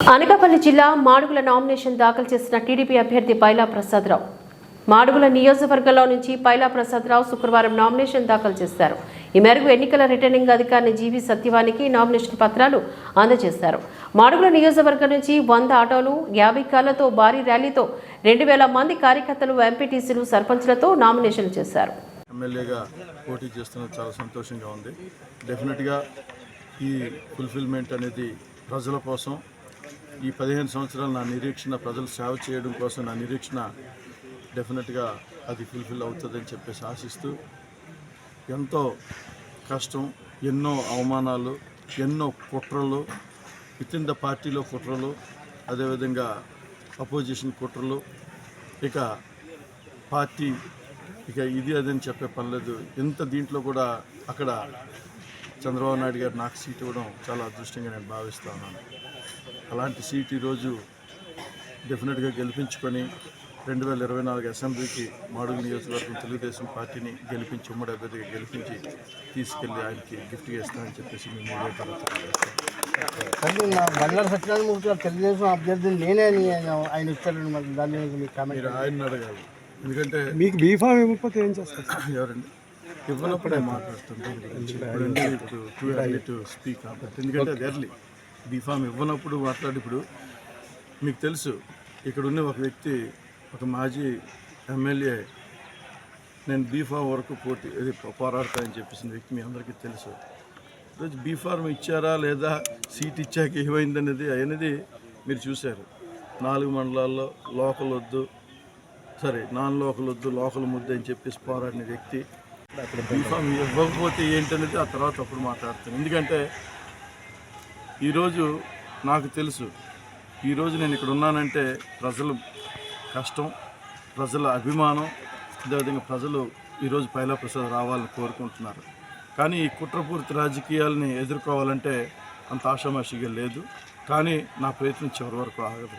అనకాపల్లి జిల్లా మాడుగుల నామినేషన్ దాఖలు చేసిన టీడీపీ అభ్యర్థి పైలా ప్రసాదరావు. మాడుగుల నియోజకవర్గంలో నుంచి పైలా ప్రసాదరావు శుక్రవారం నామినేషన్ దాఖలు చేశారు. ఈ మేరకు ఎన్నికల రిటర్నింగ్ అధికారిని జీవి సత్యవానికి నామినేషన్ పత్రాలు అందజేశారు. మాడుగుల నియోజకవర్గం నుంచి వంద ఆటోలు యాభై కార్లతో భారీ ర్యాలీతో రెండు వేల మంది కార్యకర్తలు ఎంపీటీసీలు సర్పంచ్లతో నామినేషన్ చేశారు. ఎమ్మెల్యేగా పోటీ చేస్తున్నది చాలా సంతోషంగా ఉంది. డెఫినెట్గా ఈ ఫుల్ఫిల్మెంట్ అనేది ప్రజల కోసం ఈ పదిహేను సంవత్సరాలు నా నిరీక్షణ ప్రజలు సేవ చేయడం కోసం నా నిరీక్షణ డెఫినెట్గా అది ఫుల్ఫిల్ అవుతుందని చెప్పేసి ఆశిస్తూ ఎంతో కష్టం ఎన్నో అవమానాలు ఎన్నో కుట్రలు విత్ ఇన్ ద పార్టీలో కుట్రలు అదేవిధంగా అపోజిషన్ కుట్రలు. ఇక పార్టీ ఇక ఇది అదని చెప్పే పని లేదు. ఇంత దీంట్లో కూడా అక్కడ చంద్రబాబు నాయుడు గారు నాకు సీట్ ఇవ్వడం చాలా అదృష్టంగా నేను భావిస్తా ఉన్నాను. అలాంటి సీట్ ఈరోజు డెఫినెట్గా గెలిపించుకొని రెండు వేల ఇరవై నాలుగు అసెంబ్లీకి మాడుగు నియోజకవర్గం తెలుగుదేశం పార్టీని గెలిపించి ఉమ్మడి అభ్యర్థిగా గెలిపించి తీసుకెళ్ళి ఆయనకి గిఫ్ట్గా ఇస్తానని చెప్పేసి మేము మీడియా సత్యనారాయణమూర్తి గారు తెలుగుదేశం అభ్యర్థిని నేనే ఆయన ఆయన ఇచ్చారండి మరి దాని మీద మీరు ఆయన్ని అడగాలి. ఎందుకంటే మీకు బీఫామ్ ఇవ్వకపోతే ఏం చేస్తారు? ఎవరండి? ఇవ్వనప్పుడే మాట్లాడుతుంటాను టూ ఎర్లీ టు స్పీక్ కాబట్టి ఎందుకంటే అది ఎర్లీ బీఫామ్ ఇవ్వనప్పుడు మాట్లాడి ఇప్పుడు మీకు తెలుసు ఇక్కడ ఉన్న ఒక వ్యక్తి ఒక మాజీ ఎమ్మెల్యే నేను బీఫామ్ వరకు పోటీ ఇది పోరాడతానని చెప్పేసిన వ్యక్తి మీ అందరికీ తెలుసు. ఈరోజు బీఫార్మ్ ఇచ్చారా లేదా సీట్ ఇచ్చాక ఏమైందనేది అనేది మీరు చూశారు. నాలుగు మండలాల్లో లోకల్ వద్దు సరే నాన్ లోకల్ వద్దు లోకల్ ముద్దు అని చెప్పేసి పోరాడిన వ్యక్తి బీఫామ్ ఇవ్వకపోతే ఏంటనేది ఆ తర్వాత అప్పుడు మాట్లాడతాను. ఎందుకంటే ఈరోజు నాకు తెలుసు ఈరోజు నేను ఇక్కడ ఉన్నానంటే ప్రజలు కష్టం ప్రజల అభిమానం అదేవిధంగా ప్రజలు ఈరోజు పైలా ప్రసాద్ రావాలని కోరుకుంటున్నారు. కానీ ఈ కుట్రపూర్తి రాజకీయాలని ఎదుర్కోవాలంటే అంత ఆషామాషిగా లేదు. కానీ నా ప్రయత్నం చివరి వరకు ఆగదు.